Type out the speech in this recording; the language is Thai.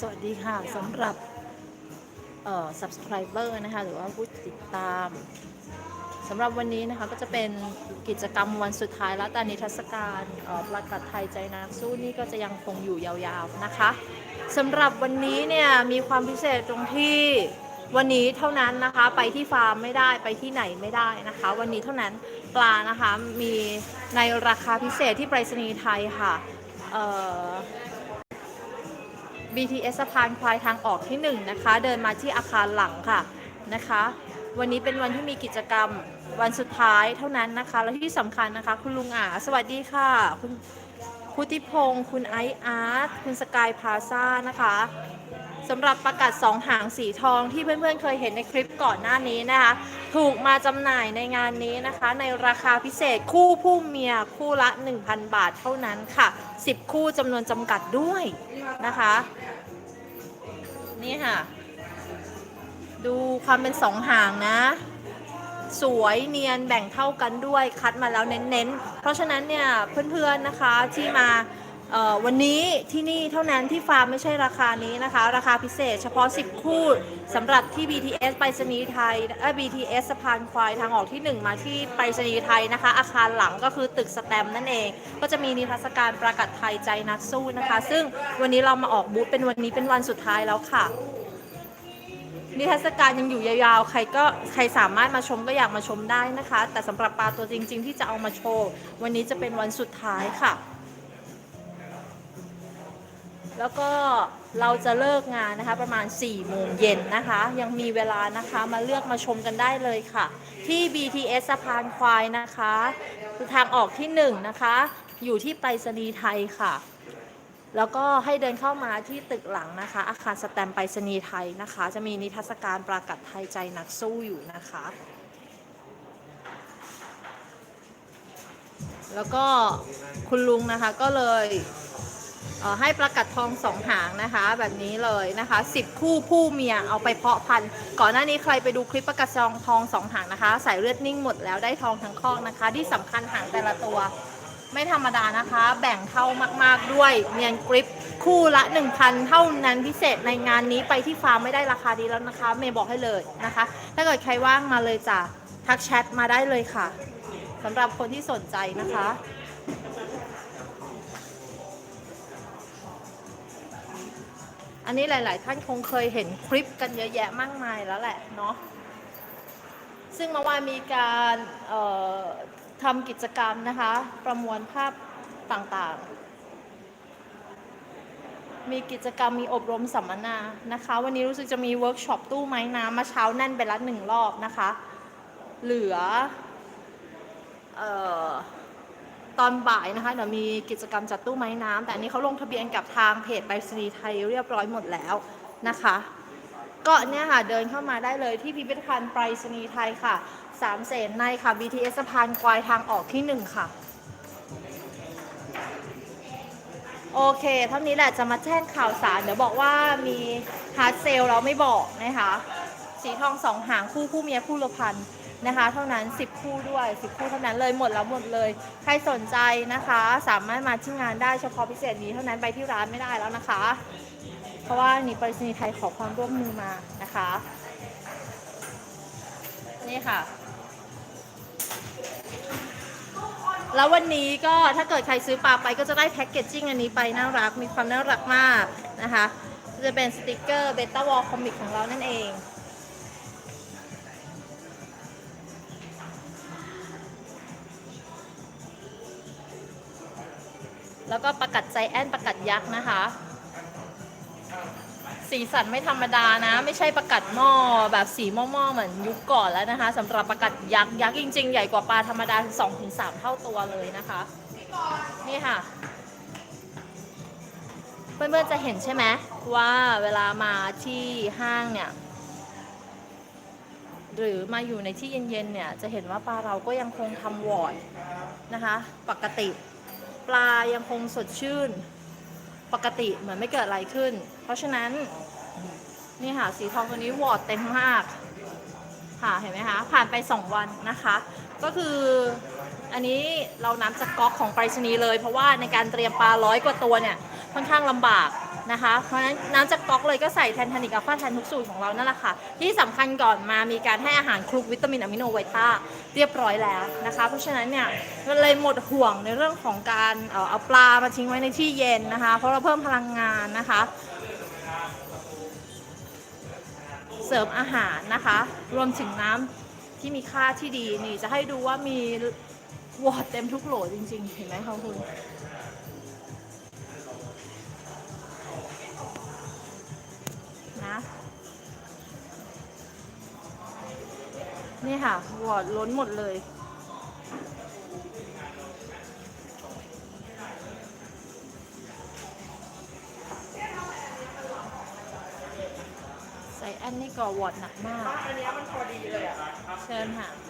สวัสดีค่ะสำหรับเอ่อ subscriber นะคะ หรือว่าผู้ติดตามสำหรับวันนี้นะคะก็จะเป็นกิจกรรมวันสุดท้ายแล้วแต่นิทรรศการเอ่อประกาศไทยใจนักสู้นี่ก็จะยังคงอยู่ยาวๆนะคะสำหรับวันนี้เนี่ยมีความพิเศษตรงที่วันนี้เท่านั้นนะคะไปที่ฟาร์มไม่ได้ไปที่ไหนไม่ได้นะคะ วันนี้เท่านั้นปลานะคะมีในราคาพิเศษที่ไปรษณีย์ไทยค่ะเอ่อ BTS สะพานควายทางออกที่ 1 นะคะ เดินมาที่อาคารหลังค่ะนะคะ วันนี้เป็นวันที่มีกิจกรรมวันสุดท้ายเท่านั้นนะคะ และที่สำคัญนะคะ คุณลุงอาสวัสดีค่ะ คุณพุทธิพงศ์คุณไอซ์อาร์ตคุณสกายพาซ่านะคะ สำหรับประกาศสองหางสีทองที่เพื่อนๆเคยเห็นในคลิปก่อนหน้านี้นะคะ ถูกมาจำหน่ายในงานนี้นะคะ ในราคาพิเศษคู่ผู้เมียคู่ละ 1,000 บาทเท่านั้นค่ะ 10 คู่จำนวนจำกัดด้วยนะคะ นี่ค่ะ ดูความเป็นสองหางนะ สวยเนียนแบ่งเท่ากันด้วยคัดมาแล้วเน้นๆ เพราะฉะนั้นเนี่ยเพื่อนๆนะคะที่มา วันนี้ที่นี่เท่านั้นที่ฟาร์มไม่ใช่ราคานี้นะคะ ราคาพิเศษเฉพาะ 10 คู่สำหรับที่ BTS ไปรษณีย์ไทยเอ่อ BTS สะพานควายทางออกที่ 1 มาที่ไปรษณีย์ไทยนะคะ อาคารหลังก็คือตึกสแตมป์นั่นเอง ก็จะมีนิทรรศการประกาศไทยใจนักสู้นะคะ ซึ่งวันนี้เรามาออกบูธเป็นวันนี้เป็นวันสุดท้ายแล้วค่ะนิทรรศการยังอยู่ยาวๆ ใครก็ใครสามารถมาชมก็อยากมาชมได้นะคะ แต่สำหรับปลาตัวจริง ๆ ที่จะเอามาโชว์ วันนี้จะเป็นวันสุดท้ายค่ะ แล้วก็เราจะเลิกงานนะคะประมาณ4โมงเย็นนะคะ ยังมีเวลานะคะมาเลือกมาชมกันได้เลยค่ะ ที่ BTS สะพานควายนะคะคือทางออกที่1นะคะอยู่ที่ไปรษณีย์ไทยค่ะ แล้วก็ให้เดินเข้ามาที่ตึกหลังนะคะ อาคารสแตมไปรษณีย์ไทยนะคะ จะมีนิทรรศการปรากัดไทยใจนักสู้อยู่นะคะ แล้วก็คุณลุงนะคะก็เลย ให้ประกัดทองสองหางนะคะ แบบนี้เลยนะคะ 10 คู่ผู้เมียเอาไปเพาะพันธุ์ก่อนหน้านี้ใครไปดูคลิปประกัดทองทองสองหางนะคะใส่เลือดนิ่งหมดแล้วได้ทองทั้งคอกนะคะ ที่สำคัญหางแต่ละตัว ไม่ธรรมดานะคะ แบ่งเท่ามากๆด้วยเนียนกริปคู่ละ 1,000 เท่านั้นพิเศษในงานนี้ไปที่ฟาร์มไม่ได้ราคาดีแล้วนะคะเมย์บอกให้เลยนะคะ ถ้าเกิดใครว่างมาเลยจ้ะทักแชทมาได้เลยค่ะสำหรับคนที่สนใจนะคะ อันนี้หลาย ๆ ท่านคงเคยเห็นคลิปกันเยอะแยะมากมายแล้วแหละเนาะซึ่งเมื่อวานมีการทำกิจกรรมนะคะ ประมวลภาพต่างๆ มีกิจกรรมมีอบรมสัมมนานะคะ วันนี้รู้สึกจะมีเวิร์กช็อปตู้ไม้น้ำมาเช้าแน่นไปละหนึ่งรอบนะคะ เหลือเออ ตอนบ่ายนะคะเดี๋ยวมีกิจกรรมจัดตู้ไม้น้ำแต่อันนี้เขาลงทะเบียนกับทางเพจไปรษณีย์ไทยเรียบร้อยหมดแล้วนะคะ ก็เนี่ยค่ะเดินเข้ามาได้เลยที่พิพิธภัณฑ์ไปรษณีย์ไทยค่ะสามเสนในค่ะ BTS สะพานควายทางออกที่หนึ่งค่ะโอเค เท่านี้แหละจะมาแจ้งข่าวสาร เดี๋ยวบอกว่ามีฮาร์ดเซลเราไม่บอกนะคะ สีทองสองหางคู่คู่เมียคู่ละพัน นะคะ เท่านั้น 10 คู่ด้วย 10 คู่เท่านั้นเลยหมดแล้วหมดเลย ใครสนใจนะคะ สามารถมาที่งานได้เฉพาะพิเศษนี้เท่านั้นไปที่ร้านไม่ได้แล้วนะคะ เพราะว่านี่ไปรษณีย์ไทยขอความร่วมมือมานะคะ นี่ค่ะแล้ววันนี้ก็ถ้าเกิดใครซื้อปลาไปก็จะได้แพ็กเกจจิ้งอันนี้ไปน่ารักมีความน่ารักมากนะคะ จะเป็นสติกเกอร์เบต้าวอลคอมิกของเรานั่นเอง แล้วก็ประกัดใจแอนประกัดยักษ์นะคะ สีสันไม่ธรรมดานะ ไม่ใช่ประกัดหม้อแบบสีหม้อๆเหมือนยุคก่อนแล้วนะคะสำหรับประกัดยักษ์ยักษ์จริงๆ ใหญ่กว่าปลาธรรมดาถึง2-3เท่าตัวเลยนะคะ นี่ค่ะเพื่อนๆจะเห็นใช่ไหมว่าเวลามาที่ห้างเนี่ยหรือมาอยู่ในที่เย็นๆเนี่ยจะเห็นว่าปลาเราก็ยังคงทำวอร์ดนะคะ ปกติ ปลายังคงสดชื่น ปกติเหมือนไม่เกิดอะไรขึ้น เพราะฉะนั้น นี่ค่ะ สีทองตัวนี้วอร์ดเต็มมาก ค่ะเห็นไหมคะ ผ่านไป 2 วันนะคะ ก็คืออันนี้เรานำจากก๊อกของไปรษณีย์เลย เพราะว่าในการเตรียมปลาร้อยกว่าตัวเนี่ยค่อนข้างลำบาก นะคะ เพราะฉะนั้นน้ำจากก๊อกเลยก็ใส่แทนทานิกอัลฟาแทนทุกสูตรของเรานั่นแหละค่ะ ที่สำคัญก่อนมามีการให้อาหารคลุกวิตามินอะมิโนไวต้าเรียบร้อยแล้วนะคะ เพราะฉะนั้นเนี่ยเลยหมดห่วงในเรื่องของการเอ่อเอาปลามาทิ้งไว้ในที่เย็นนะคะ เพราะเราเพิ่มพลังงานนะคะ เสริมอาหารนะคะ รวมถึงน้ำที่มีค่าที่ดีนี่จะให้ดูว่ามีวอดเต็มทุกโหลจริงๆเห็นไหมคะคุณ นี่ค่ะวอดล้นหมดเลย ใส่แอนนี่ก่อวอดหนักมากอันเนี้ยมันพอดีเลยอะ เชิญค่ะเ